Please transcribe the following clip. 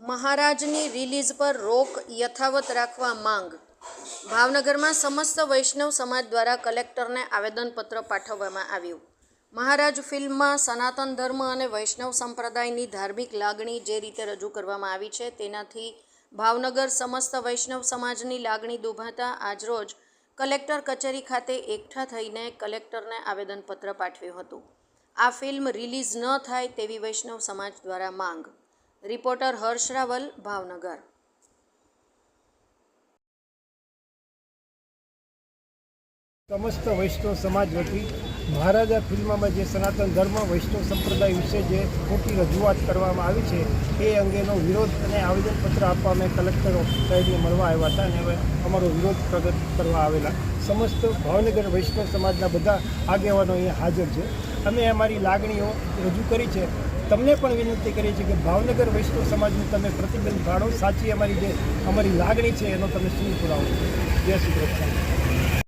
મહારાજની રિલીઝ પર રોક યથાવત રાખવા માંગ. ભાવનગરમાં સમસ્ત વૈષ્ણવ સમાજ દ્વારા કલેક્ટરને આવેદનપત્ર પાઠવવામાં આવ્યું. મહારાજ ફિલ્મમાં સનાતન ધર્મ અને વૈષ્ણવ સંપ્રદાયની ધાર્મિક લાગણી જે રીતે રજૂ કરવામાં આવી છે, તેનાથી ભાવનગર સમસ્ત વૈષ્ણવ સમાજની લાગણી દુભાતા આજરોજ કલેક્ટર કચેરી ખાતે એકઠા થઈને કલેક્ટરને આવેદનપત્ર પાઠવ્યું હતું. આ ફિલ્મ રિલીઝ ન થાય તેવી વૈષ્ણવ સમાજ દ્વારા માંગ. રિપોર્ટર હર્ષ રાવલ, ભાવનગર. સમસ્ત વૈષ્ણવ સમાજ વતી મહારાજા ફિલ્મમાં જે સનાતન ધર્મ, વૈષ્ણવ સંપ્રદાય વિશે જે ખોટી રજૂઆત કરવામાં આવી છે, એ અંગેનો વિરોધ અને આવેદનપત્ર આપવા અમે કલેક્ટર સાહેબને મળવા આવ્યા હતા અને હવે અમારો વિરોધ પ્રગટ કરવા આવેલા. સમસ્ત ભાવનગર વૈષ્ણવ સમાજના બધા આગેવાનો અહીંયા હાજર છે. અમે અમારી લાગણીઓ રજૂ કરી છે તમને પણ વિનંતી કરીએ છીએ કે ભાવનગર વૈષ્ણવ સમાજનું તમે પ્રતિબંધ ભાડો સાચી અમારી જે અમારી લાગણી છે એનો તમે શું પુરાવો. જય શ્રી કૃષ્ણ.